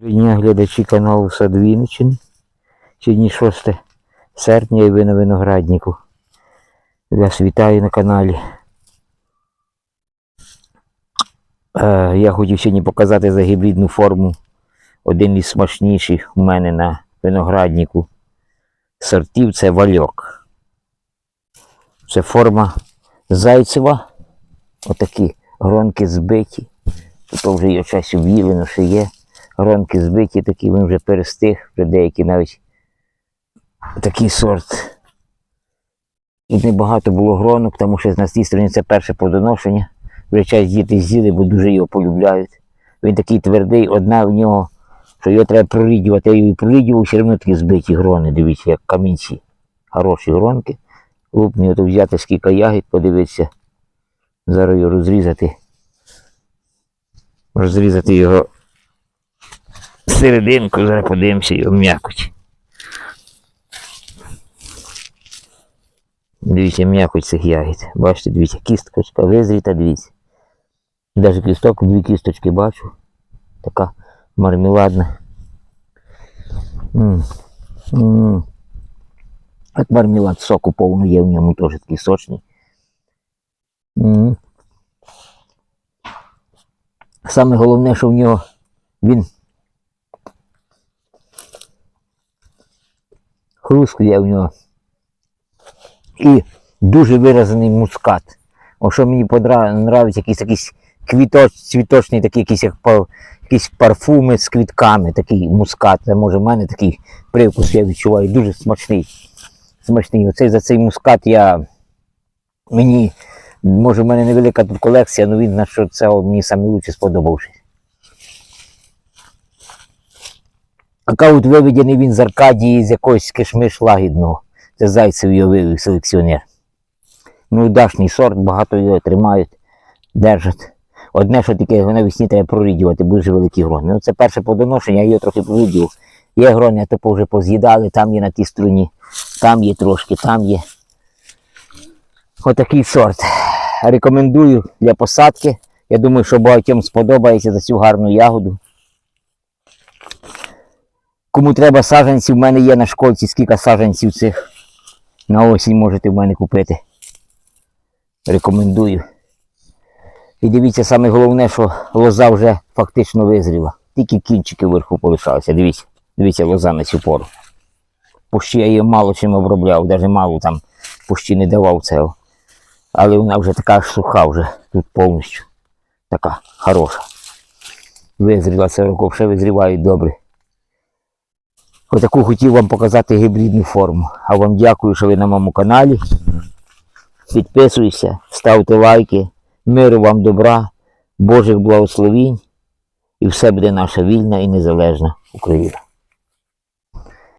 Дня глядачі каналу Сад Вінниччини. Сьогодні 6 серпня і ви на винограднику. Вас вітаю на каналі. Е, я хотів сьогодні показати за гібридну форму. Один із смачніших у мене на винограднику сортів це вальок. Це форма зайцева. Отакі гронки збиті. Тут вже його часу в'їли, але ще є гронки збиті, такі він вже перестиг, вже деякі навіть такий сорт. Тут небагато було гронок, тому що на цій стороні це перше плодоношення. Вже час діти з'їли, бо дуже його полюбляють. Він такий твердий, одна в нього, що його треба прорідювати. Я його прорідював, все одно такі збиті грони, дивіться, як камінці. Хороші гронки. Лупні ото взяти скільки ягід, подивитися. Зараз його розрізати. Розрізати його серединку, зараз подивимося його м'якоть. Дивіться, м'якоть цих ягід. Бачите, дивіться, кісточка визріта, дивіться. Навіть кісток, дві кісточки бачу. Така мармеладна. М. М. От мармелад соку повно є в ньому теж такий сочний. М. Саме головне, що в нього він хрустку є в нього. І дуже виражений мускат. О, що мені подобається, якийсь якийсь квіточ, цвіточний, такий якийсь, як якісь парфуми з квітками, такий мускат. Це може в мене такий привкус я відчуваю, дуже смачний. Смачний. Оцей за цей мускат я мені, може в мене невелика тут колекція, але він на що це мені найкраще сподобався. Аккаунт виведений він з Аркадії з якогось кишмиш лагідного. Це зайцев його селекціонер. Ну, удачний сорт, багато його тримають, держать. Одне, що таке його навесні треба прорідювати, дуже великі грони. Ну, це перше плодоношення, я його трохи прорідював. Є грони, а то вже поз'їдали, там є на тій стороні, там є трошки, там є. Отакий сорт. Рекомендую для посадки. Я думаю, що багатьом сподобається за цю гарну ягоду. Кому треба саджанців, в мене є на школці скільки саджанців цих. На осінь можете в мене купити. Рекомендую. І дивіться, саме головне, що лоза вже фактично визріла. Тільки кінчики вверху полишалися. Дивіться, дивіться, лоза на цю пору. Пущі я її мало чим обробляв, навіть мало там пущі не давав цього. Але вона вже така суха вже тут повністю. Така хороша. Визріла це року, ще визрівають добре. Отаку хотів вам показати гібридну форму. А вам дякую, що ви на моєму каналі. Підписуйся, ставте лайки. Миру вам добра, Божих благословінь. І все буде наша вільна і незалежна Україна.